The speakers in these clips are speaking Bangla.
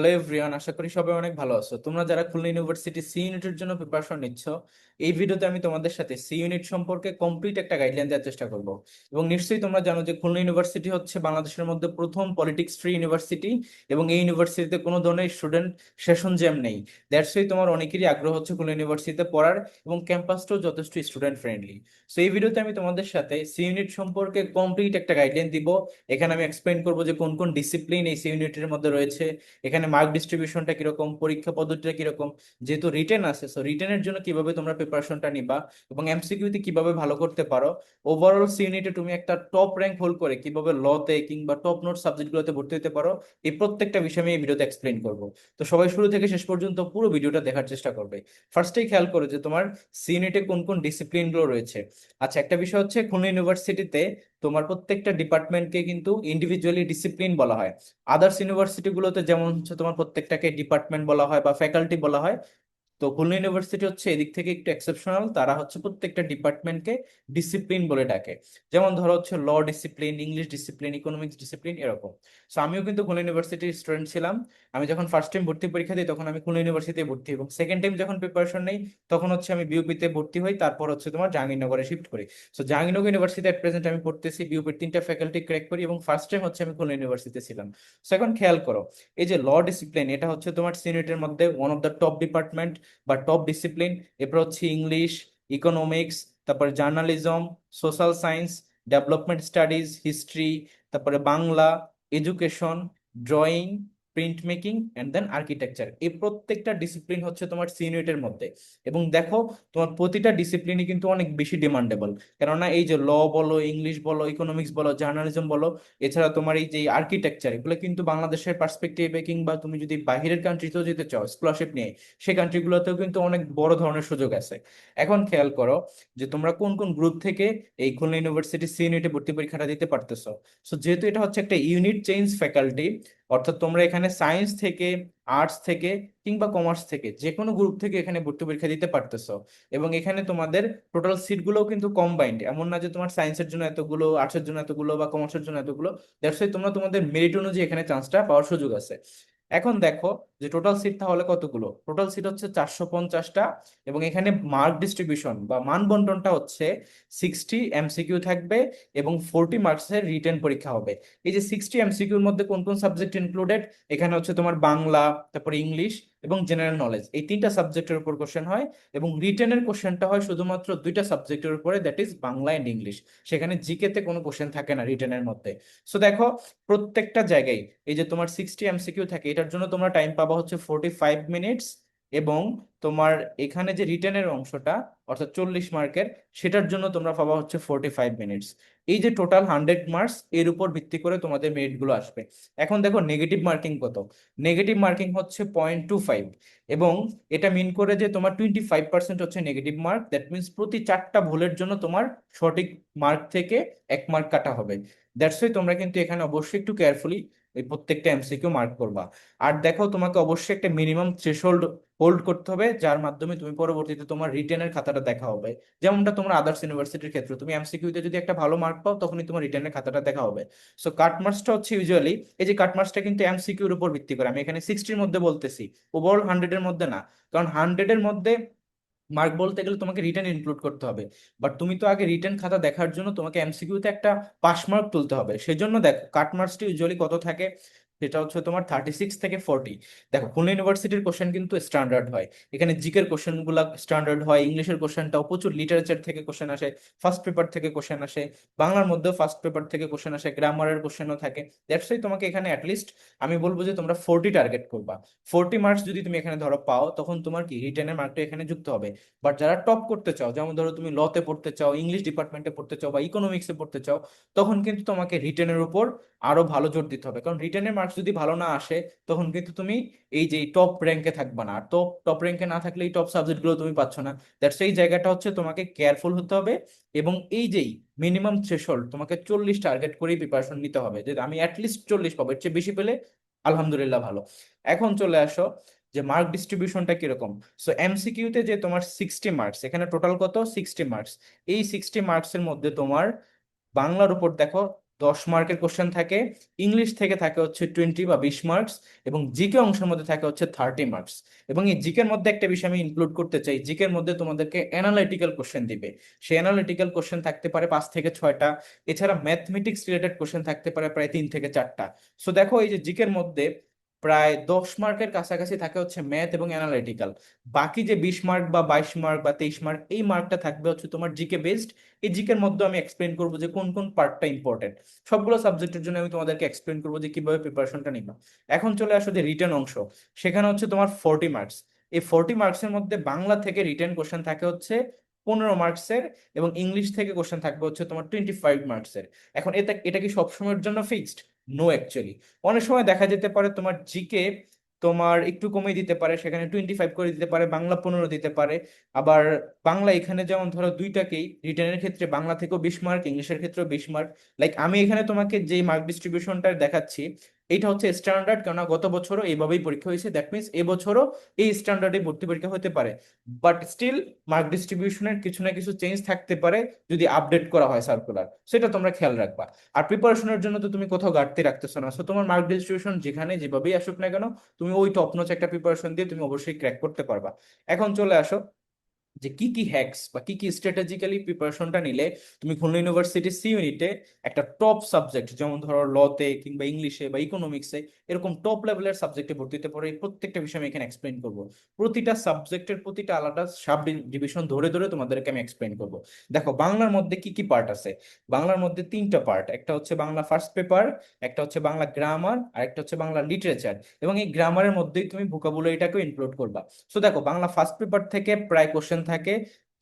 হ্যালো এভরিওয়ান আশা করি সবাই অনেক ভালো আছো। তোমরা যারা খুলনা ইউনিভার্সিটি সি ইউনিটের জন্য প্রিপারেশন নিচ্ছ, এই ভিডিওতে আমি তোমাদের সাথে সি ইউনিট সম্পর্কে কমপ্লিট একটা গাইডলাইন দেওয়ার চেষ্টা করব। এবং নিশ্চয়ই তোমরা জানো যে খুলনা ইউনিভার্সিটি হচ্ছে বাংলাদেশের মধ্যে প্রথম পলিটিক্স ফ্রি ইউনিভার্সিটি এবং এই ইউনিভার্সিটিতে কোনো ধরনের স্টুডেন্ট সেশন জ্যাম নেই। দ্যাটস ওয়াই তোমার অনেকেরই আগ্রহ হচ্ছে খুলনা ইউনিভার্সিটিতে পড়ার এবং ক্যাম্পাসটাও যথেষ্ট স্টুডেন্ট ফ্রেন্ডলি সো এই ভিডিওতে আমি তোমাদের সাথে সি ইউনিট সম্পর্কে কমপ্লিট একটা গাইডলাইন দিব। এখানে আমি এক্সপ্লেন করব যে কোন কোন ডিসিপ্লিন এই সি ইউনিটের মধ্যে রয়েছে। এখানে মার্ক ডিস্ট্রিবিউশনটা কীরকম, পরীক্ষা পদ্ধতিটা কীরকম, যেহেতু রিটেন আছে সো রিটেনের জন্য কীভাবে তোমরা প্রিপারেশনটা নিবা এবং এমসিকিউতে কীভাবে ভালো করতে পারো ওভারঅল সি ইউনিটে তুমি একটা টপ র্যাঙ্ক হোল্ড করে কীভাবে লতে কিংবা টপ নোট সাবজেক্টগুলোতে ভর্তি হতে পারো, এই প্রত্যেকটা বিষয় আমি এই ভিডিওতে এক্সপ্লেন করব। তো সবাই শুরু থেকে শেষ পর্যন্ত পুরো ভিডিওটা দেখার চেষ্টা করবে। ফার্স্টেই খেয়াল করো যে তোমার সি ইউনিটে কোন কোন ডিসিপ্লিনগুলো রয়েছে। আচ্ছা একটা বিষয় হচ্ছে খুলনা ইউনিভার্সিটিতে তোমার প্রত্যেকটা ডিপার্টমেন্টকে কিন্তু ইন্ডিভিজুয়ালি ডিসিপ্লিন বলা হয়। আদার্স ইউনিভার্সিটি গুলোতে যেমন হচ্ছে তোমার প্রত্যেকটাকে ডিপার্টমেন্ট বলা হয় বা ফ্যাকাল্টি বলা হয় তো খুলনা ইউনিভার্সিটি হচ্ছে এদিক থেকে একটু এক্সেপশনাল তারা হচ্ছে প্রত্যেকটা ডিপার্টমেন্টকে ডিসিপ্লিন বলে ডাকে। যেমন ধরো হচ্ছে law discipline English discipline economics discipline এরকম। সো আমিও কিন্তু খুলনা ইউনিভার্সিটির স্টুডেন্ট ছিলাম। আমি যখন ফার্স্ট টাইম ভর্তি পরীক্ষা দিই, তখন আমি খুলনা ইউনিভার্সিটিতে ভর্তি। এবং সেকেন্ড টাইম যখন প্রিপারেশন নেই, তখন হচ্ছে আমি বিউপিতে ভর্তি হই। তারপর হচ্ছে তোমার জাহাঙ্গীরনগরে শিফট করি। So Jahangirnagar university at present আমি পড়তেছি বিউপির তিনটা ফ্যাকাল্টি ক্র্যাক করি এবং ফার্স্ট টাইম হচ্ছে আমি খুলনা ইউনিভার্সিটিতে ছিলাম। সো এখন খেয়াল করো, এই যে ল ডিসিপ্লিন এটা হচ্ছে তোমার সিনিয়রের মধ্যে one of the top department বা টপ ডিসিপ্লিন এরপর হচ্ছে ইংলিশ ইকোনমিক্স তারপরে journalism social science development studies history তারপরে Bangla education drawing print making and then architecture এই প্রত্যেকটা ডিসিপ্লিন হচ্ছে তোমার সিনিয়রের মধ্যে। এবং দেখো, তোমার প্রতিটা ডিসিপ্লিনই কিন্তু অনেক বেশি ডিমান্ডেবল কেননা এই যে ল বলো ইংলিশ বলো ইকোনমিক্স বলো জার্নালিজম বলো, এছাড়া তোমার এই যে আর্কিটেকচার এগুলো কিন্তু বাংলাদেশের পার্সপেক্টিভে কিংবা তুমি যদি বাহিরের কান্ট্রিতেও যেতে চাও স্কলারশিপ নিয়ে সেই কান্ট্রিগুলোতেও কিন্তু অনেক বড় ধরনের সুযোগ আছে। এখন খেয়াল করো যে তোমরা কোন কোন গ্রুপ থেকে এই খুলনা ইউনিভার্সিটি সি ইউনিটে ভর্তি পরীক্ষাটা দিতে পারতেছো। সো যেহেতু এটা হচ্ছে একটা ইউনিট চেঞ্জ ফ্যাকাল্টি অর্থাৎ তোমরা এখানে সায়েন্স থেকে আর্টস থেকে কিংবা কমার্স থেকে যে কোনো গ্রুপ থেকে এখানে ভর্তি পরীক্ষা দিতে পারতেছো। এবং এখানে তোমাদের টোটাল সিটগুলোও কিন্তু কম্বাইন্ড এমন না যে তোমার সায়েন্সের জন্য এতগুলো আর্টসের জন্য এতগুলো বা কমার্সের জন্য এতগুলো। দ্যাটস তোমরা তোমাদের মেরিট অনুযায়ী এখানে চান্সটা পাওয়ার সুযোগ আছে। এখন দেখো যে টোটাল সিট তাহলে কতগুলো? টোটাল সিট হচ্ছে চারশো পঞ্চাশটা এবং এখানে মার্ক ডিস্ট্রিবিউশন বা মান বন্টনটা হচ্ছে সিক্সটি এমসিকিউ থাকবে এবং ফোরটি মার্কসের রিটেন পরীক্ষা হবে। এই যে সিক্সটি এমসিকিউর মধ্যে কোন কোন সাবজেক্ট ইনক্লুডেড এখানে হচ্ছে তোমার বাংলা, তারপরে ইংলিশ এবং জেনারেল নলেজ এই তিনটা সাবজেক্টের উপর কোশ্চেন হয় এবং রিটেনের কোশ্চেনটা হয় শুধুমাত্র দুইটা সাবজেক্টের উপরে that is Bangla and English সেখানে জিকেতে কোনো কোশ্চেন থাকে না রিটেনের মধ্যে। সো দেখো, প্রত্যেকটা জায়গায় এই যে তোমার সিক্সটি এমসিকিউ থাকে, এটার জন্য তোমরা টাইম পাবা হচ্ছে ফোর্টি ফাইভ মিনিটস এবং তোমার এখানে যে রিটার্নের অংশটা, অর্থাৎ চল্লিশ মার্কের সেটার জন্য তোমরা পাবা হচ্ছে ফোর্টি ফাইভ মিনিটস এই যে টোটাল হান্ড্রেড মার্কস এর উপর ভিত্তি করে তোমাদের মেরিটগুলো আসবে। এখন দেখো নেগেটিভ মার্কিং কত? নেগেটিভ মার্কিং হচ্ছে পয়েন্ট টু ফাইভ এবং এটা মিন করে যে তোমার টোয়েন্টি ফাইভ পার্সেন্ট হচ্ছে নেগেটিভ মার্ক দ্যাট মিনস প্রতি চারটা ভুলের জন্য তোমার সঠিক মার্ক থেকে এক মার্ক কাটা হবে। দ্যাটস ওয়াই তোমরা কিন্তু এখানে অবশ্যই একটু কেয়ারফুলি এই প্রত্যেকটা এমসিকিউ মার্ক করবা। আর দেখো, তোমাকে অবশ্যই একটা মিনিমাম থ্রেশহোল্ড হোল্ড করতে হবে, যার মাধ্যমে তুমি পরবর্তীতে তোমার রিটেনের খাতাটা দেখা হবে। যেমনটা তোমার আদার্স ইউনিভার্সিটির ক্ষেত্রে, তুমি এমসিকিউতে যদি একটা ভালো মার্ক পাও, তখনই তোমার রিটেনের খাতাটা দেখা হবে। সো কাট মার্কসটা হচ্ছে ইউজুয়ালি এই যে কাট মার্কসটা কিন্তু এমসিকিউর উপর ভিত্তি করে। আমি এখানে সিক্সটির মধ্যে বলতেছি ওভারঅল হান্ড্রেডের মধ্যে না। কারণ হান্ড্রেডের মধ্যে মার্ক বলতে গেলে তোমাকে রিটার্ন ইনক্লুড করতে হবে। বাট তুমি তো আগে রিটার্ন খাতা দেখার জন্য তোমাকে এমসিকিউতে একটা পাস মার্ক তুলতে হবে। সেজন্য দেখো কাট মার্কসটি ইউজুয়ালি কত থাকে? সেটা হচ্ছে তোমার থার্টি সিক্স থেকে ফোরটি দেখো, খুলনা ইউনিভার্সিটির কোশ্চেন কিন্তু স্ট্যান্ডার্ড হয়। এখানে জিকের কোশ্চেনগুলা স্ট্যান্ডার্ড হয়, ইংলিশের কোশ্চেনটাও প্রচুর লিটারেচার থেকে কোশ্চেন আসে ফার্স্ট পেপার থেকে কোশ্চেন আসে, বাংলার মধ্যেও ফার্স্ট পেপার থেকে কোশ্চেন আসে গ্রামারের কোশ্চেনও থাকে। দ্যাটস তোমাকে এখানে অ্যাটলিস্ট আমি বলব যে তোমরা ফোরটি টার্গেট করবা। ফোরটি মার্কস যদি তুমি এখানে ধরো পাও, তখন তোমার কি রিটেনের মার্কটা এখানে যুক্ত হবে। বাট যারা টপ করতে চাও, যেমন ধরো তুমি লতে পড়তে চাও ইংলিশ ডিপার্টমেন্টে পড়তে চাও বা ইকোনমিক্সে পড়তে চাও, তখন কিন্তু তোমাকে রিটেনের উপর আরও ভালো জোর দিতে হবে। কারণ রিটেনের মার্কস যদি ভালো না আসে, তখন কিন্তু তুমি এই যে টপ র্যাঙ্কে থাকবে না। আর টপ টপ র্যাঙ্কে না থাকলে এই টপ সাবজেক্টগুলো তুমি পাচ্ছ না। দ্যাটস এই জায়গাটা হচ্ছে তোমাকে কেয়ারফুল হতে হবে এবং এই যেই মিনিমাম থ্রেশহোল্ড তোমাকে চল্লিশ টার্গেট করেই প্রিপারেশন নিতে হবে। যে আমি অ্যাটলিস্ট চল্লিশ পাবো, এর চেয়ে বেশি পেলে আলহামদুলিল্লাহ ভালো। এখন চলে আসো যে মার্ক ডিস্ট্রিবিউশনটা কীরকম? সো এমসিকিউতে যে তোমার সিক্সটি মার্কস এখানে টোটাল কত? সিক্সটি মার্কস এই সিক্সটি মার্কস এর মধ্যে তোমার বাংলার উপর দেখো দশ মার্কের কোশ্চেন থাকে ইংলিশ থেকে থাকে হচ্ছে টোয়েন্টি বা বিশ মার্কস এবং জিকে অংশের মধ্যে থাকে হচ্ছে থার্টি মার্কস এবং এই জিকের মধ্যে একটা বিষয় আমি ইনক্লুড করতে চাই জিকের মধ্যে তোমাদেরকে অ্যানালিটিক্যাল কোশ্চেন দিবে। সেই অ্যানালিটিক্যাল কোশ্চেন থাকতে পারে পাঁচ থেকে ছয়টা, এছাড়া ম্যাথমেটিক্স রিলেটেড কোশ্চেন থাকতে পারে প্রায় তিন থেকে চারটা। সো দেখো এই যে জিকের মধ্যে প্রায় দশ মার্কের কাছাকাছি থাকে হচ্ছে ম্যাথ এবং অ্যানালিটিক্যাল বাকি যে বিশ মার্ক বা বাইশ মার্ক বা তেইশ মার্ক, এই মার্কটা থাকবে হচ্ছে তোমার জিকে বেসড এই জিকের মধ্যে আমি এক্সপ্লেন করব যে কোন কোন পার্টটা ইম্পর্টেন্ট সবগুলো সাবজেক্টের জন্য আমি তোমাদেরকে এক্সপ্লেন করব যে কীভাবে প্রিপারেশনটা নিবা। এখন চলে আসো যে রিটার্ন অংশ। সেখানে হচ্ছে তোমার ফোরটি মার্কস এই ফোরটি মার্কসের মধ্যে বাংলা থেকে রিটার্ন কোশ্চেন থাকে হচ্ছে পনেরো মার্কসের এবং ইংলিশ থেকে কোশ্চেন থাকবে হচ্ছে তোমার টোয়েন্টি ফাইভ মার্কসের এখন এটা এটা কি সবসময়ের জন্য ফিক্সড নো অ্যাকচুয়ালি অনেক সময় দেখা যেতে পারে তোমার জিকে তোমার একটু কমিয়ে দিতে পারে, সেখানে টোয়েন্টি ফাইভ করে দিতে পারে, বাংলা পনেরো দিতে পারে। আবার বাংলা এখানে যেমন ধরো দুইটাকেই রিটার্নের ক্ষেত্রে বাংলা থেকেও বিশ মার্ক ইংলিশের ক্ষেত্রেও বিশ মার্ক লাইক আমি এখানে তোমাকে যে মার্ক ডিস্ট্রিবিউশনটা দেখাচ্ছি এটা হচ্ছে স্ট্যান্ডার্ড কেননা গত বছরও এইভাবেই পরীক্ষা হয়েছে দ্যাট মিনস এবছরও এই স্ট্যান্ডার্ডে ভর্তি পরীক্ষা হতে পারে। বাট স্টিল মার্ক ডিস্ট্রিবিউশনের কিছু না কিছু চেঞ্জ থাকতে পারে যদি আপডেট করা হয় সার্কুলার সেটা তোমরা খেয়াল রাখবা। আর প্রিপারেশনের জন্য তো তুমি কোথাও ঘাটতি রাখতেছো না। সো তোমার মার্ক ডিস্ট্রিবিউশন যেখানে যেভাবেই আসুক না কেন, তুমি ওই টপ নচ একটা প্রিপারেশন দিয়ে তুমি অবশ্যই ক্র্যাক করতে পারবা। এখন চলে আসো। যে কি কি হ্যাকস বা কি কি স্ট্র্যাটেজিক্যালি প্রিপারেশনটা নিলে তুমি খুলনা ইউনিভার্সিটি সি ইউনিটে একটা টপ সাবজেক্ট যেমন ধরো লতে কিংবা ইংলিশে বা ইকোনমিক্সে এরকম টপ লেভেলের সাবজেক্টে ভর্তি হতে পারে। এই প্রত্যেকটা বিষয় আমি এখানে এক্সপ্লেন করব। প্রতিটা সাবজেক্টের প্রতিটা আলাদা সাব ডিভিশন ধরে ধরে তোমাদেরকে আমি এক্সপ্লেন করব। দেখো, বাংলার মধ্যে কি কি পার্ট আছে? বাংলার মধ্যে তিনটা পার্ট একটা হচ্ছে বাংলা ফার্স্ট পেপার একটা হচ্ছে বাংলা গ্রামার আর একটা হচ্ছে বাংলা লিটারেচার এবং এই গ্রামারের মধ্যেই তুমি ভোকাবুলারিটাকেও ইনক্লুড করবা। সো দেখো, বাংলা ফার্স্ট পেপার থেকে প্রায় কোশ্চেন থাকে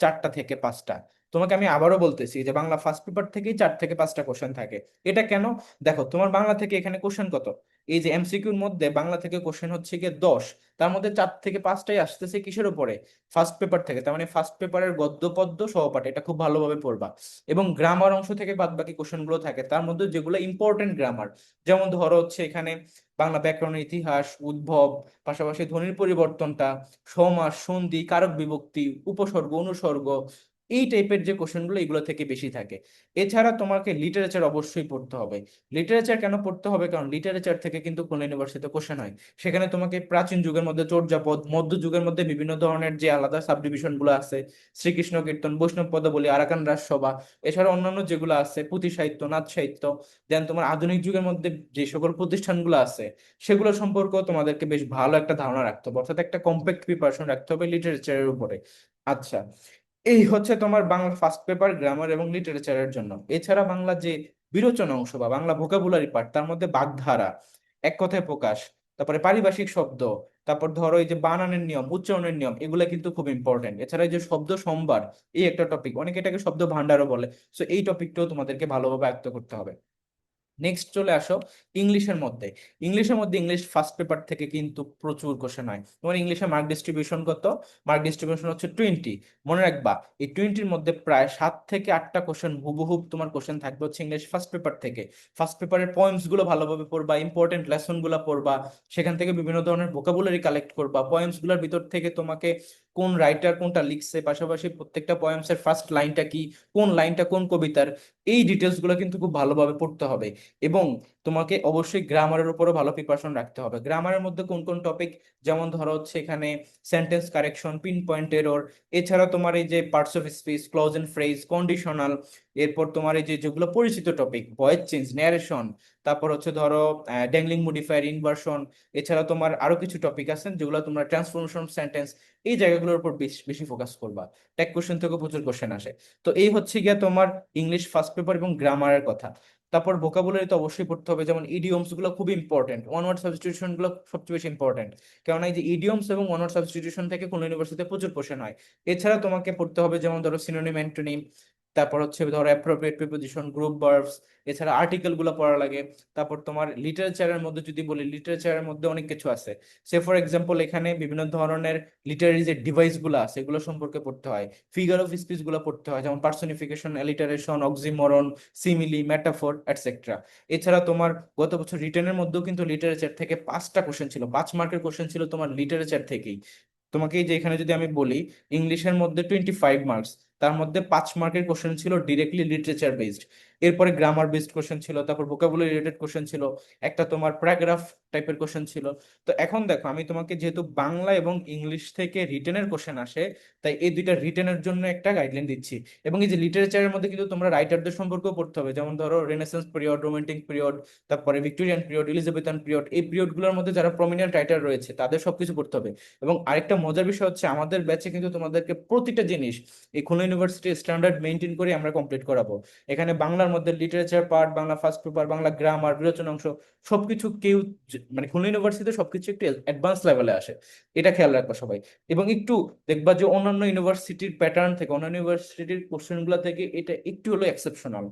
চারটা থেকে পাঁচটা। তোমাকে আমি আবারও বলতেছি যে বাংলা ফার্স্ট পেপার থেকেই চার থেকে পাঁচটা কোশ্চেন থাকে। এটা কেন? দেখো, তোমার বাংলা থেকে এখানে কোশ্চেন কত? এই যে এমসিকিউর মধ্যে বাংলা থেকে কোশ্চেন হচ্ছে গিয়ে দশ, তার মধ্যে চার থেকে পাঁচটাই আসতেছে কিসের উপরে? ফার্স্ট পেপার থেকে, তার মানে ফার্স্ট পেপারের গদ্য, পদ্য সহপাঠ, এটা খুব ভালোভাবে পড়বা। এবং গ্রামার অংশ থেকে বাদ বাকি কোশ্চেনগুলো থাকে, তার মধ্যে যেগুলো ইম্পর্টেন্ট গ্রামার যেমন ধরো হচ্ছে এখানে বাংলা ব্যাকরণের ইতিহাস, উদ্ভব, পাশাপাশি ধ্বনির পরিবর্তনটা, সমাস, সন্ধি, কারক বিভক্তি, উপসর্গ, অনুসর্গ এই টাইপের যে কোশ্চেনগুলো এগুলো থেকে বেশি থাকে। এছাড়া তোমাকে লিটারেচার অবশ্যই পড়তে হবে। লিটারেচার কেন পড়তে হবে? কারণ লিটারেচার থেকে কিন্তু কোন ইউনিভার্সিটিতে কোশ্চেন হয়। সেখানে তোমাকে প্রাচীন যুগের মধ্যে চর্যাপদ, মধ্য যুগের মধ্যে বিভিন্ন ধরনের যে আলাদা সাবডিভিশনগুলো আছে, শ্রীকৃষ্ণ কীর্তন, বৈষ্ণব পদাবলী, আরাকান রাজসভা, এছাড়া অন্যান্য যেগুলো আছে, পুঁথি সাহিত্য, নাচ সাহিত্য দেন তোমার আধুনিক যুগের মধ্যে যে সকল প্রতিষ্ঠানগুলো আছে, সেগুলো সম্পর্কেও তোমাদেরকে বেশ ভালো একটা ধারণা রাখতে হবে। অর্থাৎ একটা কম্প্যাক্ট প্রিপারেশন রাখতে হবে লিটারেচারের উপরে। আচ্ছা এই হচ্ছে তোমার বাংলা ফার্স্ট পেপার গ্রামার এবং লিটারেচারের জন্য। এছাড়া বাংলা যে বিরোচনা অংশ বা বাংলা ভোকাবুলারি পার্ট তার মধ্যে বাগধারা, এক কথায় প্রকাশ, তারপরে পারিভাষিক শব্দ, তারপর ধরো এই যে বানানের নিয়ম, উচ্চারণের নিয়ম, এগুলো কিন্তু খুব ইম্পর্টেন্ট এছাড়া এই যে শব্দ সম্ভার, এই একটা টপিক অনেকে এটাকে শব্দ ভান্ডারও বলে। সো এই টপিকটাও তোমাদেরকে ভালোভাবে আয়ত্ত করতে হবে। নেক্সট চলে আসো ইংলিশের মধ্যে। ইংলিশের মধ্যে ইংলিশ ফার্স্ট পেপার থেকে কিন্তু প্রচুর কোশ্চেন হয়। তোমার ইংলিশে মার্ক ডিস্ট্রিবিউশন কত? মার্ক ডিস্ট্রিবিউশন হচ্ছে টোয়েন্টি মনে রাখবা, এই টোয়েন্টির মধ্যে প্রায় সাত থেকে আটটা কোশ্চেন হুবহুব তোমার কোশ্চেন থাকবে হচ্ছে ইংলিশ ফার্স্ট পেপার থেকে। ফার্স্ট পেপারের পয়েন্টসগুলো ভালোভাবে পড়বা ইম্পর্টেন্ট লেসনগুলো পড়বা, সেখান থেকে বিভিন্ন ধরনের ভোকাবুলারি কালেক্ট করবা পয়েন্টসগুলোর ভিতর থেকে তোমাকে কোন রাইটার কোনটা লিখছে, পাশাপাশি প্রত্যেকটা পয়েমস এর ফার্স্ট লাইনটা কি, কোন লাইনটা কোন কবিতার, এই ডিটেলসগুলো কিন্তু খুব ভালোভাবে পড়তে হবে। এবং তোমাকে অবশ্যই গ্রামারের উপরও ভালো প্রিপারেশন রাখতে হবে। গ্রামারের মধ্যে কোন কোন টপিক যেমন ধরো হচ্ছে এখানে sentence correction pin point error এছাড়া তোমার এই যে parts of speech clause and phrase conditional এরপর তোমার এই যে যেগুলো পরিচিত টপিক ভয়েস চেঞ্জ ন্যারেশন তারপর হচ্ছে ধরো ড্যাংলিং মডিফায়ার ইনভার্সন এছাড়া তোমার আরও কিছু টপিক আছে যেগুলো তোমরা ট্রান্সফরমেশন সেন্টেন্স এই জায়গাগুলোর উপর বেশি বেশি ফোকাস করবা। ট্যাগ কোশ্চেন থেকে প্রচুর কোশ্চেন আসে। তো এই হচ্ছে গিয়া তোমার ইংলিশ ফার্স্ট পেপার এবং গ্রামারের কথা। তারপর ভোকাবুলারি তো অবশ্যই পড়তে হবে, যেমন ইডিয়মসগুলো খুব ইম্পর্টেন্ট ওয়ান ওয়ার্ড সাবস্টিটিউশনগুলো সবচেয়ে বেশি ইম্পর্টেন্ট কেননা এই যে ইডিয়মস এবং ওয়ান ওয়ার্ড সাবস্টিটিউশন থেকে কোন ইউনিভার্সিটিতে প্রচুর কোশ্চেন হয়। এছাড়া তোমাকে পড়তে হবে যেমন ধরো সিনোনিম অ্যান্টোনিম তারপর হচ্ছে ধরো অ্যাপ্রোপ্রিয়েট প্রিপোজিশন গ্রুপ ভার্বস এছাড়া আর্টিকেলগুলো পড়া লাগে। তারপর তোমার লিটারেচারের মধ্যে যদি বলি লিটারেচারের মধ্যে অনেক কিছু আছে। সে ফর এক্সাম্পল এখানে বিভিন্ন ধরনের লিটারারি যে ডিভাইসগুলো আছে, এগুলো সম্পর্কে পড়তে হয়। ফিগার অফ স্পিচগুলো পড়তে হয়, যেমন personification alliteration oxymoron simile metaphor etcetera এছাড়া তোমার গত বছর রিটেনের মধ্যেও কিন্তু লিটারেচার থেকে পাঁচটা কোশ্চেন ছিল। পাঁচ মার্কের কোশ্চেন ছিল তোমার লিটারেচার থেকেই। তোমাকে যে এখানে যদি আমি বলি ইংলিশের মধ্যে টোয়েন্টি ফাইভ মার্কস তার মধ্যে পাঁচ মার্কের কোশ্চেন ছিল ডিরেক্টলি লিটারেচার বেসড এরপরে গ্রামার বেসড কোশ্চেন ছিল, তারপর ভোকাবুলারি রিলেটেড কোশ্চেন ছিল, একটা তোমার প্যারাগ্রাফ টাইপের কোশ্চেন ছিল। তো এখন দেখো, আমি তোমাকে যেহেতু বাংলা এবং ইংলিশ থেকে রিটেনের কোশ্চেন আসে, তাই এই দুইটা রিটেনের জন্য একটা গাইডলাইন দিচ্ছি। এবং এই যে লিটারেচারের মধ্যে কিন্তু তোমরা রাইটারদের সম্পর্কেও পড়তে হবে, যেমন ধরো রেনেসেন্স পিরিয়ড রোমান্টিক পিরিয়ড তারপরে ভিক্টোরিয়ান পিরিয়ড এলিজাবেথান পিরিয়ড এই পিরিয়ডগুলোর মধ্যে যারা প্রমিনেন্ট রাইটার রয়েছে, তাদের সবকিছু পড়তে হবে। এবং আরেকটা মজার বিষয় হচ্ছে, আমাদের ব্যাচে কিন্তু তোমাদেরকে প্রতিটা জিনিস এই খুলনা ইউনিভার্সিটির স্ট্যান্ডার্ড মেনটেন করে আমরা কমপ্লিট করাবো। এখানে বাংলার মধ্যে literature part Bangla first paper Bangla grammar বিরোচনা অংশ, সবকিছু কেউ মানে খুলনা ইউনিভার্সিটিতে সবকিছু একটু অ্যাডভান্স লেভেলে আসে। এটা খেয়াল রাখবা সবাই। এবং একটু দেখবা যে অন্যান্য ইউনিভার্সিটির প্যাটার্ন থেকে, অন্যান্য ইউনিভার্সিটির কোশ্চেনগুলো থেকে এটা একটু হলো এক্সেপশনাল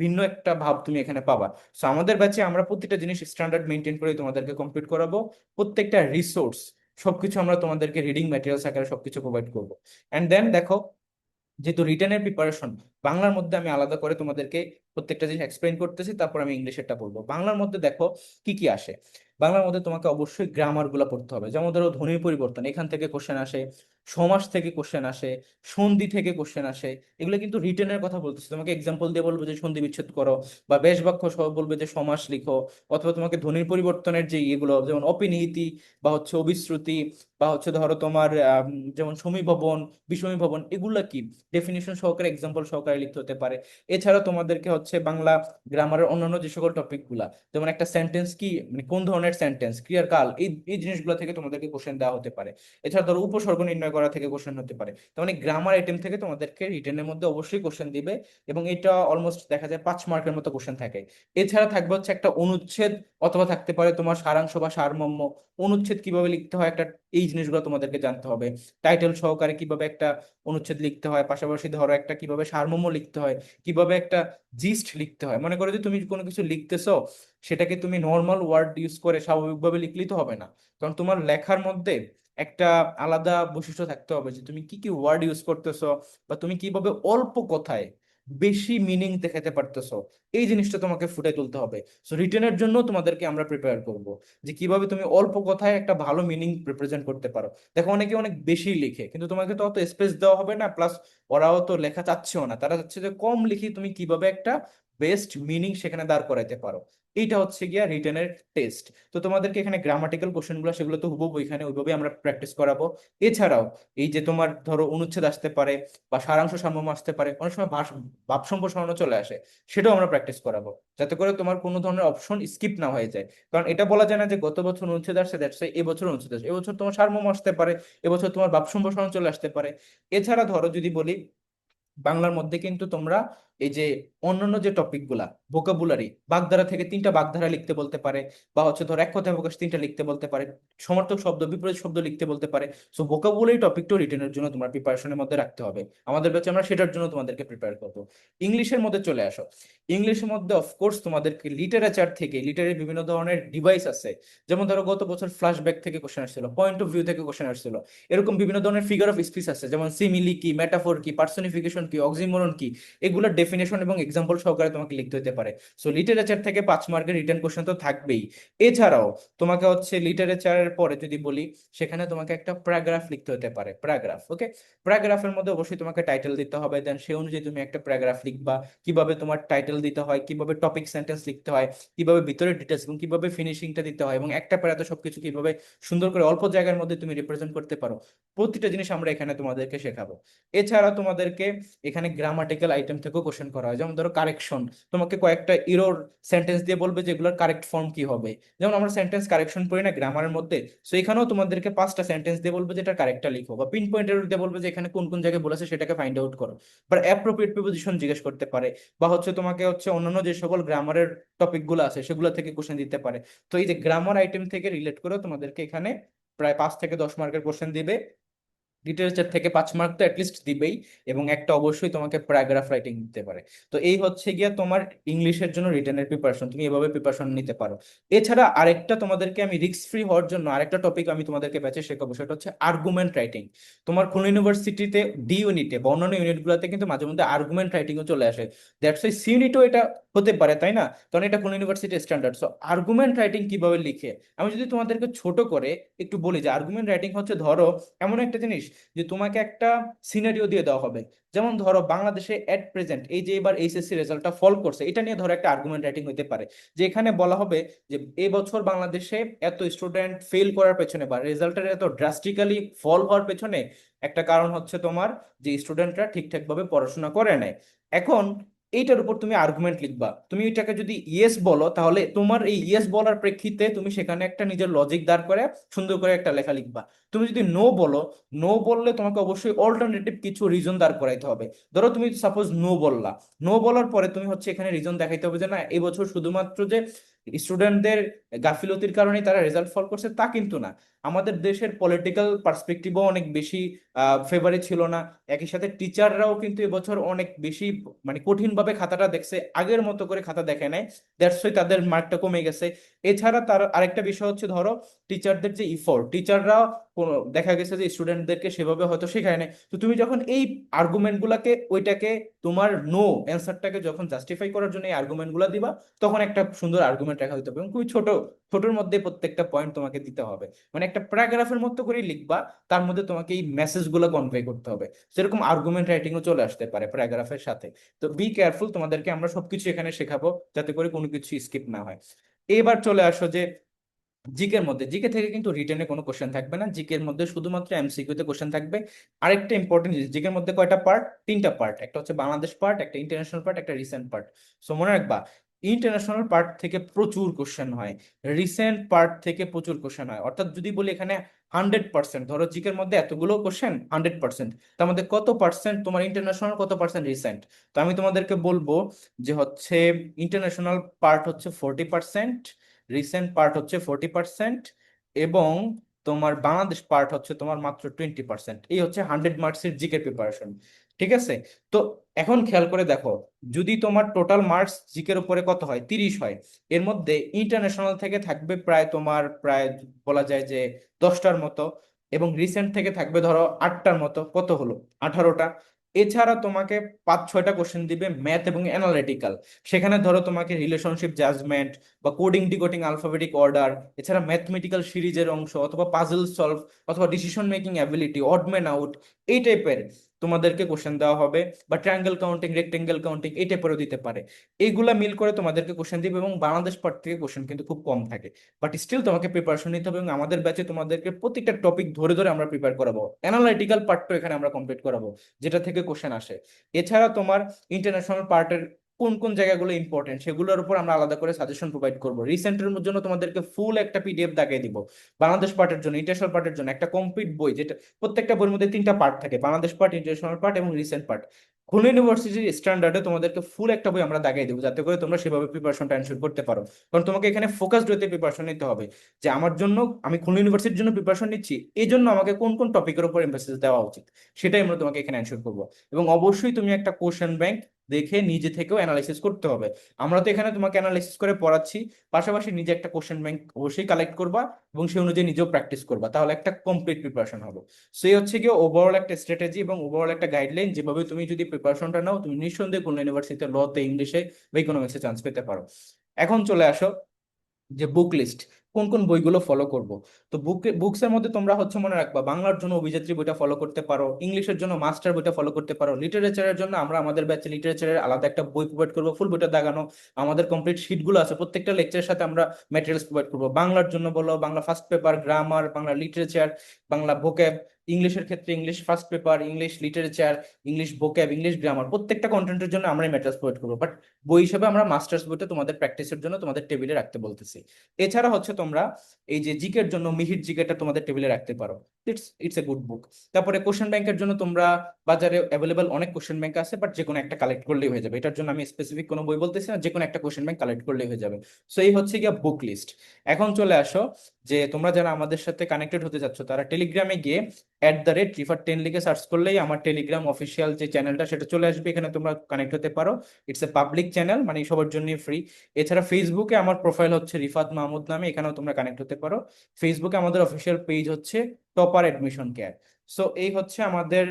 ভিন্ন একটা ভাব তুমি এখানে পাবা। সো আমাদের ব্যাচে আমরা প্রত্যেকটা জিনিস স্ট্যান্ডার্ড মেনটেন করে তোমাদেরকে কমপ্লিট করাবো। প্রত্যেকটা রিসোর্স সবকিছু আমরা তোমাদেরকে রিডিং ম্যাটেরিয়ালস আকারে সবকিছু প্রোভাইড করব। অ্যান্ড দেন দেখো যেহেতু রিটার্নের প্রিপারেশন বাংলার মধ্যে আমি আলাদা করে তোমাদেরকে প্রত্যেকটা জিনিস এক্সপ্লেন করতেছি, তারপর আমি ইংলিশেরটা বলব। বাংলার মধ্যে দেখো কি কি আসে? বাংলার মধ্যে তোমাকে অবশ্যই গ্রামারগুলা পড়তে হবে। যেমন ধরো ধ্বনির পরিবর্তন, এখান থেকে কোশ্চেন আসে। সমাস থেকে কোশ্চেন আসে, সন্ধি থেকে কোশ্চেন আসে, এগুলো কিন্তু রিটেনের কথা বলতেছি। তোমাকে এক্সাম্পল দিয়ে বলব যে সন্ধি বিচ্ছেদ করো বা বেশ বাক্য সহ বলবে যে সমাস লিখো, অথবা তোমাকে ধ্বনির পরিবর্তনের যে ইয়েগুলো যেমন অপিনিহিতি বা হচ্ছে অভিশ্রুতি বা হচ্ছে ধরো তোমার যেমন সমীভবন বিষমীভবন এগুলা কি? ডেফিনিশন সহকারে এক্সাম্পল সহকারে লিখতে হতে পারে। এছাড়া তোমাদেরকে হচ্ছে বাংলা গ্রামারের অন্যান্য যে সকল টপিকগুলা, যেমন একটা সেন্টেন্স কি? মানে কোন ধরনের সেন্টেন্স ক্রিয়ার কাল এই এই জিনিসগুলো থেকে তোমাদেরকে কোশ্চেন দেওয়া হতে পারে। এছাড়া ধরো উপসর্গ নির্ণয় করা থেকে কোশ্চেন হতে পারে। তার মানে গ্রামার আইটেম থেকে তোমাদেরকে রিটেনের মধ্যে অবশ্যই কোশ্চেন দিবে এবং এটা অলমোস্ট দেখা যায় পাঁচ মার্কের মতো কোশ্চেন থাকে। এছাড়া থাকবে হচ্ছে একটা অনুচ্ছেদ অথবা থাকতে পারে তোমার সারাংশ বা সারমর্ম। অনুচ্ছেদ কীভাবে লিখতে হয় একটা, এই জিনিসগুলো তোমাদেরকে জানতে হবে। টাইটেল সহকারে কীভাবে একটা অনুচ্ছেদ লিখতে হয়, পাশাপাশি ধরো একটা কীভাবে সারমর্ম লিখতে হয়, কীভাবে একটা জিস্ট লিখতে হয়। মনে করো যে তুমি কোনো কিছু লিখতেছো, সেটাকে তুমি নর্মাল ওয়ার্ড ইউজ করে স্বাভাবিকভাবে লিখলেই তো হবে না। কারণ তোমার লেখার মধ্যে একটা আলাদা বৈশিষ্ট্য থাকতে হবে যে তুমি কি কি ওয়ার্ড ইউজ করতেছো বা তুমি কীভাবে অল্প কথায় বেশি মিনিং দেখাতে পারতেছো, এই জিনিসটা তোমাকে ফুটে তুলতে হবে। সো রিটেনের জন্য তোমাদেরকে আমরা প্রিপেয়ার করব যে কীভাবে তুমি অল্প কথায় একটা ভালো মিনিং রিপ্রেজেন্ট করতে পারো। দেখো অনেকে অনেক বেশি লিখে, কিন্তু তোমাকে তো অত স্পেস দেওয়া হবে না প্লাস ওরাও তো লেখা চাচ্ছেও না। তারা চাচ্ছে যে কম লিখি তুমি কীভাবে একটা বেস্ট মিনিং সেখানে দাঁড় করাইতে পারো। এইটা হচ্ছে গিয়া রিটেনের টেস্ট তো তোমাদেরকে এখানে গ্রামাটিক্যাল কোশ্চেনগুলো সেগুলো তো হুবহু এখানে ওইভাবে আমরা প্র্যাকটিস করাবো। এছাড়াও এই যে তোমার ধরো অনুচ্ছেদ আসতে পারে বা সারাংশ সারমর্ম আসতে পারে, অনেক সময় ভাব সম্প্রসারণও চলে আসে, সেটাও আমরা প্র্যাকটিস করাবো। যাতে করে তোমার কোনো ধরনের অপশন স্কিপ না হয়ে যায়। কারণ এটা বলা যায় না যে গত বছর অনুচ্ছেদ আসছে দ্যাটস এবছর অনুচ্ছেদ আসছে। এবছর তোমার সারমর্ম আসতে পারে, এবছর তোমার ভাব সম্প্রসারণ চলে আসতে পারে। এছাড়া ধরো যদি বলি, বাংলার মধ্যে কিন্তু তোমরা এই যে অন্যান্য যে টপিকগুলা ভোকাবুলারি বাগধারা থেকে তিনটা বাগধারা লিখতে বলতে পারে, বা হচ্ছে ধর এক কথায় প্রকাশ তিনটা লিখতে বলতে পারে, সমার্থক শব্দ, বিপরীত শব্দ লিখতে বলতে পারে সো ভোকাবুলারি টপিকটাও রিটেনের জন্য তোমার প্রিপারেশনের মধ্যে রাখতে হবে। আমাদের ব্যাচে আমরা সেটার জন্য তোমাদেরকে প্রিপেয়ার করব। ইংলিশের মধ্যে চলে আসো। ইংলিশের মধ্যে অফকোর্স তোমাদেরকে লিটারেচার থেকে লিটারের বিভিন্ন ধরনের ডিভাইস আছে। যেমন ধরো গত বছর ফ্ল্যাশব্যাক থেকে কোশ্চেন আসছিল পয়েন্ট অফ ভিউ থেকে কোশ্চেন আসছিল। এরকম বিভিন্ন ধরনের ফিগার অফ স্পিচ আছে, যেমন সিমিলি কি মেটাফোর কি পার্সনিফিকেশন কি অক্সিমোরন কি এগুলোর ডেফিনেশন এবং এক্সাম্পল সহকারে তোমাকে লিখতে হতে পারে। সো লিটারেচার থেকে পাঁচ মার্কের রিটার্ন কোশ্চেন তো থাকবেই। এছাড়াও, তোমাকে হচ্ছে লিটারেচারের পরে যদি বলি, সেখানে তোমাকে একটা প্যারাগ্রাফ লিখতে হতে পারে। প্যারাগ্রাফ ওকে প্যারাগ্রাফের মধ্যে অবশ্যই তোমাকে টাইটেল দিতে হবে। দেন সেই অনুযায়ী তুমি একটা প্যারাগ্রাফ লিখবা। কীভাবে তোমার টাইটেল দিতে হয়, কীভাবে টপিক সেন্টেন্স লিখতে হয়, কীভাবে ভিতরে ডিটেলস এবং কীভাবে ফিনিশিংটা দিতে হয় এবং একটা প্যারাতে সবকিছু কীভাবে সুন্দর করে অল্প জায়গার মধ্যে তুমি রিপ্রেজেন্ট করতে পারো। প্রতিটা জিনিস আমরা এখানে তোমাদেরকে শেখাবো। এছাড়া তোমাদেরকে এখানে গ্রামাটিক্যাল আইটেম থেকেও কোশ্চেন করা হয়। যেমন ধরো কারেকশন তোমাকে কয়েকটা ইরোর সেন্টেন্স দিয়ে বলবে যে এগুলোর কারেক্ট ফর্ম কি হবে। যেমন আমরা সেন্টেন্স কারেকশন করি না গ্রামারের মধ্যে সো এখানেও তোমাদেরকে পাঁচটা সেন্টেন্স দিয়ে বলবে যে এটা কারেক্টটা লিখো, বা পিন পয়েন্ট এরর দিয়ে বলবে যে এখানে কোন কোন জায়গায় বলেছে সেটাকে ফাইন্ড আউট করো। বা অ্যাপ্রোপ্রিয়েট প্রিপোজিশন জিজ্ঞেস করতে পারে, বা হচ্ছে তোমাকে হচ্ছে অন্যান্য যে সকল গ্রামারের টপিকগুলো আছে সেগুলো থেকে কোশ্চেন দিতে পারে। তো এই যে গ্রামার আইটেম থেকে রিলেট করে তোমাদেরকে এখানে প্রায় পাঁচ থেকে দশ মার্কের কোশ্চেন দিবে। লিটারেচার থেকে পাঁচ মার্ক তো অ্যাটলিস্ট দিবেই এবং একটা অবশ্যই তোমাকে প্যারাগ্রাফ রাইটিং দিতে পারে। তো এই হচ্ছে গিয়া তোমার ইংলিশের জন্য রিটার্নের প্রিপারেশন তুমি এভাবে প্রিপারেশন নিতে পারো। এছাড়া আরেকটা তোমাদেরকে আমি রিস্ক ফ্রি হওয়ার জন্য আরেকটা টপিক আমি তোমাদেরকে ব্যাচে শেখাবো, সেটা হচ্ছে আর্গুমেন্ট রাইটিং তোমার খুলনা ইউনিভার্সিটিতে ডি ইউনিটে বা অন্যান্য ইউনিটগুলোতে কিন্তু মাঝে মধ্যে আর্গুমেন্ট রাইটিংও চলে আসে। দ্যাটস ওয়াই সি ইউনিটও এটা হতে পারে, তাই না? কারণ এটা কোন ইউনিভার্সিটির স্ট্যান্ডার্ড সো আর্গুমেন্ট রাইটিং কীভাবে লিখে? আমি যদি তোমাদেরকে ছোট করে একটু বলি যে আর্গুমেন্ট রাইটিং হচ্ছে, ধরো, এমন একটা জিনিস যে তোমাকে একটা সিনারিও দিয়ে দেওয়া হবে। যেমন ধরো বাংলাদেশে এট প্রেজেন্ট এই যে এবার এইচএসসি রেজাল্টটা ফল করছে, এটা নিয়ে ধরো একটা আর্গুমেন্ট রাইটিং হতে পারে। যে এখানে বলা হবে যে এবছর বাংলাদেশে এত স্টুডেন্ট ফেল করার পেছনে বা রেজাল্টের এত ড্রাস্টিক্যালি ফল হওয়ার পেছনে একটা কারণ হচ্ছে তোমার যে স্টুডেন্টরা ঠিকঠাক ভাবে পড়াশোনা করে নাই। এখন এইটার উপর তুমি আর্গুমেন্ট লিখবা। তুমি এটাকে যদি ইয়েস বলো, তাহলে তোমার এই ইয়েস বলার প্রেক্ষিতে তুমি সেখানে একটা নিজের লজিক দাঁড় করে সুন্দর করে একটা লেখা লিখবা। তুমি যদি নো বলো নো বললে তোমাকে অবশ্যই অল্টারনেটিভ কিছু রিজন দাঁড় করাইতে হবে। ধরো তুমি সাপোজ নো বললা। নো বলার পরে তুমি হচ্ছে এখানে রিজন দেখাইতে হবে যে না এবছর শুধুমাত্র যে স্টুডেন্টদের গাফিলতির কারণে তারা রেজাল্ট ফল করছে তা কিন্তু না। আমাদের দেশের পলিটিক্যাল পার্সপেক্টিভও অনেক বেশি ফেভারে ছিল না। একই সাথে টিচাররাও কিন্তু এবছর অনেক বেশি মানে কঠিনভাবে খাতাটা দেখছে, আগের মতো করে খাতা দেখে নাই। দ্যাটস ওয়াই তাদের মার্কটা কমে গেছে। এছাড়া তার আরেকটা বিষয় হচ্ছে ধরো টিচারদের যে ইফোর্ট টিচাররা কোনো, দেখা গেছে যে স্টুডেন্টদেরকে সেভাবে হয়তো শেখায় নাই তো তুমি যখন এই আর্গুমেন্ট গুলাকে ওইটাকে তোমার নো অ্যান্সারটাকে যখন জাস্টিফাই করার জন্য এই আর্গুমেন্টগুলা দিবা, তখন একটা সুন্দর আর্গুমেন্ট রাখা হতে হবে এবং খুবই ছোট, ছোটর মধ্যে প্রত্যেকটা পয়েন্ট তোমাকে দিতে হবে। মানে একটা প্যারাগ্রাফের মতো করে লিখবা, তার মধ্যে তোমাকে এই মেসেজগুলো কনভে করতে হবে। সেরকম আর্গুমেন্ট রাইটিংও চলে আসতে পারে প্যারাগ্রাফের সাথে। তো বি কেয়ারফুল তোমাদেরকে আমরা সবকিছু এখানে শেখাবো, যাতে করে কোনো কিছু স্কিপ না হয়। এবার চলে আসো যে জিকের মধ্যে। জিকে থেকে কিন্তু রিটেনে কোনো কোশ্চেন থাকবে না। জিকের মধ্যে শুধুমাত্র এমসিকিউতে কোশ্চেন থাকবে। আরেকটা ইম্পর্টেন্ট জিনিস জিকের মধ্যে কয়টা পার্ট তিনটা পার্ট একটা হচ্ছে বাংলাদেশ পার্ট একটা ইন্টারন্যাশনাল পার্ট একটা রিসেন্ট পার্ট সো মনে রাখবা ইন্টারন্যাশনাল পার্ট থেকে প্রচুর কোশ্চেন হয়। রিসেন্ট পার্ট থেকে প্রচুর কোশ্চেন হয়। অর্থাৎ যদি বলি এখানে হান্ড্রেড পার্সেন্ট ধরো জিকের মধ্যে এতগুলো কোশ্চেন হান্ড্রেড পার্সেন্ট তার মধ্যে কত পার্সেন্ট তোমার ইন্টারন্যাশনাল কত পার্সেন্ট রিসেন্ট তো আমি তোমাদেরকে বলব যে হচ্ছে ইন্টারন্যাশনাল পার্ট হচ্ছে ফোরটি পার্সেন্ট রিসেন্ট পার্ট হচ্ছে ফোরটি পার্সেন্ট এবং তোমার বাংলাদেশ পার্ট হচ্ছে তোমার মাত্র টোয়েন্টি পার্সেন্ট এই হচ্ছে হান্ড্রেড মার্কসের জিকে প্রিপারেশন ঠিক আছে? তো এখন খেয়াল করে দেখো, যদি তোমার টোটাল মার্কস জিকের উপরে কত হয়? তিরিশ হয়। এর মধ্যে ইন্টারন্যাশনাল থেকে থাকবে প্রায় তোমার, প্রায় বলা যায় যে দশটার মতো এবং রিসেন্ট থেকে থাকবে ধরো আটটার মতো। কত হলো? আঠারোটা। এছাড়া তোমাকে পাঁচ, ছয়টা কোশ্চেন দিবে ম্যাথ এবং অ্যানালিটিক্যাল সেখানে ধরো তোমাকে রিলেশনশিপ জাজমেন্ট বা কোডিং ডিকোডিং আলফাবেটিক অর্ডার এছাড়া ম্যাথমেটিক্যাল সিরিজের অংশ অথবা পাজল সলভ অথবা decision making ability odd man out এই টাইপের তোমাদেরকে কোশ্চেন দেওয়া হবে, বা ট্রায়াঙ্গেল কাউন্টিং রেক্টেঙ্গেল কাউন্টিং এই টাইপেরও দিতে পারে। এইগুলা মিল করে তোমাদেরকে কোশ্চেন দিবে এবং বাংলাদেশ পার্ট থেকে কোশ্চেন কিন্তু খুব কম থাকে। বাট স্টিল তোমাকে প্রিপারেশন নিতে হবে এবং আমাদের ব্যাচে তোমাদেরকে প্রতিটা টপিক ধরে ধরে আমরা প্রিপেয়ার করাবো। অ্যানালাইটিক্যাল পার্টটা এখানে আমরা কমপ্লিট করাবো, যেটা থেকে কোশ্চেন আসে। এছাড়া তোমার ইন্টারন্যাশনাল পার্টের কোন কোন জায়গাগুলো ইম্পর্টেন্ট সেগুলোর উপর আমরা আলাদা করে সাজেশন প্রোভাইড করব। রিসেন্টের জন্য তোমাদেরকে ফুল একটা পিডিএফ দাগিয়ে দিব। বাংলাদেশ পার্টের জন্য ইন্টারন্যাশনাল পার্টের জন্য, একটা কমপ্লিট বই, যেটা প্রত্যেকটা বইয়ের মধ্যে তিনটা পার্ট থাকে, বাংলাদেশ পার্ট ইন্টারন্যাশনাল পার্ট এবং রিসেন্ট পার্ট খুলনা ইউনিভার্সিটির স্ট্যান্ডার্ডে তোমাদেরকে ফুল একটা বই আমরা দাগিয়ে দেবো, যাতে করে তোমরা সেভাবে প্রিপারেশনটা এনশিওর করতে পারো। কারণ তোমাকে এখানে ফোকাসড হতে প্রিপারেশন নিতে হবে, যে আমার জন্য, আমি খুলনা ইউনিভার্সিটির জন্য প্রিপারেশন নিচ্ছি এই জন্য আমাকে কোন কোন টপিকের উপর এমফাসিস দেওয়া উচিত, সেটাই আমরা তোমাকে এখানে এনশিওর করব। এবং অবশ্যই তুমি একটা কোশ্চেন ব্যাংক দেখে নিজে থেকেও অ্যানালাইসিস করতে হবে। আমরা তো এখানে তোমাকে অ্যানালাইসিস করে পড়াচ্ছি, পাশাপাশি নিজে একটা কোশ্চেন ব্যাংক অবশ্যই কালেক্ট করবা এবং সেই অনুযায়ী নিজেও প্র্যাকটিস করবা। তাহলে একটা কমপ্লিট প্রিপারেশন হবে। সো এই হচ্ছে গিয়ে ওভারঅল একটা স্ট্র্যাটেজি এবং ওভারঅল একটা গাইডলাইন যেভাবে তুমি যদি প্রিপারেশনটা নাও, তুমি নিঃসন্দেহে কোনো ইউনিভার্সিটিতে লতে ইংলিশে বা ইকোনমিক্সে চান্স পেতে পারো। এখন চলে আসো যে বুক লিস্ট কোন কোন বইগুলো ফলো করব। তো বুক বুকস এর মধ্যে তোমরা হচ্ছে মনে রাখবা, বাংলার জন্য অভিযাত্রী বইটা ফলো করতে পারো, ইংলিশের জন্য মাস্টার বইটা ফলো করতে পারো লিটারেচারের জন্য আমরা আমাদের ব্যাচে লিটারেচারের আলাদা একটা বই প্রোভাইড করব ফুল বইটা দাগানো আমাদের কমপ্লিট শিটগুলো আছে, প্রত্যেকটা লেকচারের সাথে আমরা ম্যাটেরিয়ালস প্রোভাইড করব। বাংলার জন্য বলো, Bangla first paper grammar Bangla literature Bangla vocab ইংলিশের ক্ষেত্রে English first paper English literature English vocab English grammar প্রত্যেকটা কন্টেন্টের জন্য আমরা ম্যাটেরিয়ালস প্রোভাইড করব। বাট বই হিসেবে আমরা মাস্টার্স বইটা তোমাদের প্র্যাকটিসের জন্য তোমাদের টেবিলে রাখতে বলতেছি। এছাড়া হচ্ছে তোমরা এই যে জিকের জন্য, মিহির জিকেটা তোমাদের টেবিলে রাখতে পারো। It's it's a good book তারপরে কোশ্চেন ব্যাংকের জন্য তোমরা বাজারে অ্যাভেলেবল অনেক কোশ্চেন ব্যাংক আছে বাট যে কোনো একটা কালেক্ট করলেই হয়ে যাবে। এটার জন্য আমি স্পেসিফিক কোনো বই বলতেছি না, যে কোনো একটা কোশ্চেন ব্যাংক কালেক্ট করলেই হয়ে যাবে। সো এই হচ্ছে গিয়া বুক লিস্ট এখন চলে আসো, যে তোমরা যারা আমাদের সাথে কানেক্টেড হতে যাচ্ছ তারা টেলিগ্রামে গিয়ে at the rate refer ten লিখে সার্চ করলেই আমার টেলিগ্রাম অফিসিয়াল যে চ্যানেলটা সেটা চলে আসবে। এখানে তোমরা কানেক্ট হতে পারো। ইটস এ পাবলিক চ্যানেল মানে সবার জন্য ফ্রি এছাড়া ফেসবুকে আমার প্রোফাইল হচ্ছে রিফাত মাহমুদ নামে, এখানেও তোমরা কানেক্ট হতে পারো। ফেসবুকে আমাদের অফিসিয়াল পেজ হচ্ছে টপার অ্যাডমিশন কেয়ার সো এই হচ্ছে আমাদের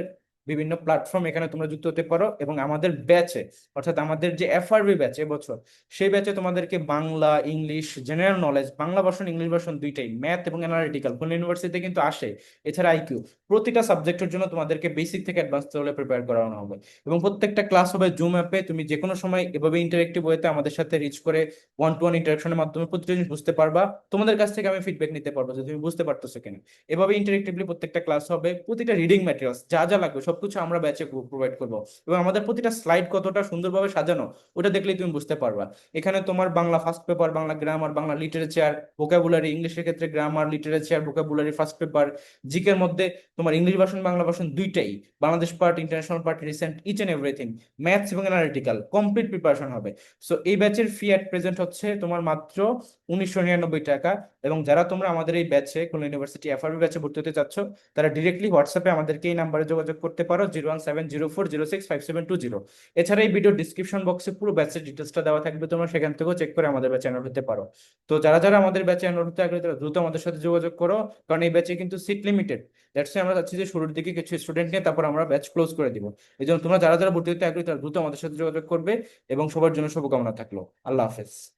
বিভিন্ন প্ল্যাটফর্ম এখানে তোমরা যুক্ত হতে পারো এবং আমাদের ব্যাচে অর্থাৎ আমাদের যে এফআরবি ব্যাচ এবছর, সেই ব্যাচে তোমাদেরকে Bangla English general knowledge Bangla version English version দুইটাই ম্যাথ এবং অ্যানালিটিক্যাল খুলনা ইউনিভার্সিটিতে কিন্তু আসে। এছাড়া আইকিউ প্রতিটা সাবজেক্টের জন্য তোমাদেরকে বেসিক থেকে অ্যাডভান্স লেভেলে প্রিপেয়ার করানো হবে। এবং প্রত্যেকটা ক্লাস হবে জুম অ্যাপে তুমি যে কোনো সময় এভাবে ইন্টারেক্টিভ ওয়েতে আমাদের সাথে রিচ করে ওয়ান টু ওয়ান ইন্টারাকশনের মাধ্যমে প্রতিটা জিনিস বুঝতে পারবা। তোমাদের কাছ থেকে আমি ফিডব্যাক নিতে পারব যে তুমি বুঝতে পারতেছো কিনা। এভাবে ইন্টারেক্টিভলি প্রত্যেকটা ক্লাস হবে, প্রতিটা রিডিং ম্যাটেরিয়ালস যা যা লাগবে সবকিছু আমরা ব্যাচে প্রোভাইড করব। এবং আমাদের প্রতিটা স্লাইড কতটা সুন্দরভাবে সাজানো, ওটা দেখলেই তুমি বুঝতে পারবা। এখানে তোমার Bangla first paper Bangla grammar Bangla literature vocabulary ইংলিশের ক্ষেত্রে grammar literature vocabulary first paper জিকের মধ্যে তোমার ইংলিশ ভার্সন, বাংলা ভার্সন দুইটাই, Bangladesh part international part recent each and everything maths এবং অ্যানালিটিক্যাল কমপ্লিট প্রিপারেশন হবে। সো এই ব্যাচের ফি অ্যাট প্রেজেন্ট হচ্ছে তোমার মাত্র উনিশশো নিরানব্বই টাকা এবং যারা তোমরা আমাদের এই ব্যাচে খুলনা ইউনিভার্সিটি এফআরবি ব্যাচে ভর্তি হতে চাচ্ছ, তারা ডিরেক্টলি হোয়াটসঅ্যাপে আমাদেরকে এই নাম্বারে যোগাযোগ করতে পারো zero one seven zero four zero six five seven two zero এছাড়া এই ভিডিও ডিসক্রিপশন বক্সে পুরো ব্যাচের ডিটেলসটা দেওয়া থাকবে, তোমরা সেখান থেকেও চেক করে আমাদের ব্যাচে এনরোল হতে পারো। তো যারা যারা আমাদের ব্যাচে এনরোল হতে আগ্রহী, তারা দ্রুত আমাদের সাথে যোগাযোগ করো, কারণ এই ব্যাচে কিন্তু সিট লিমিটেড দ্যাটস আমরা চাচ্ছি যে শুরুর দিকে কিছু স্টুডেন্ট নিয়ে তারপর আমরা ব্যাচ ক্লোজ করে দিব। এই জন্য তোমরা যারা যারা ভর্তি হতে আগ্রহী, তারা দ্রুত আমাদের সাথে যোগাযোগ করবে এবং সবার জন্য শুভকামনা থাকল। আল্লাহ হাফেজ।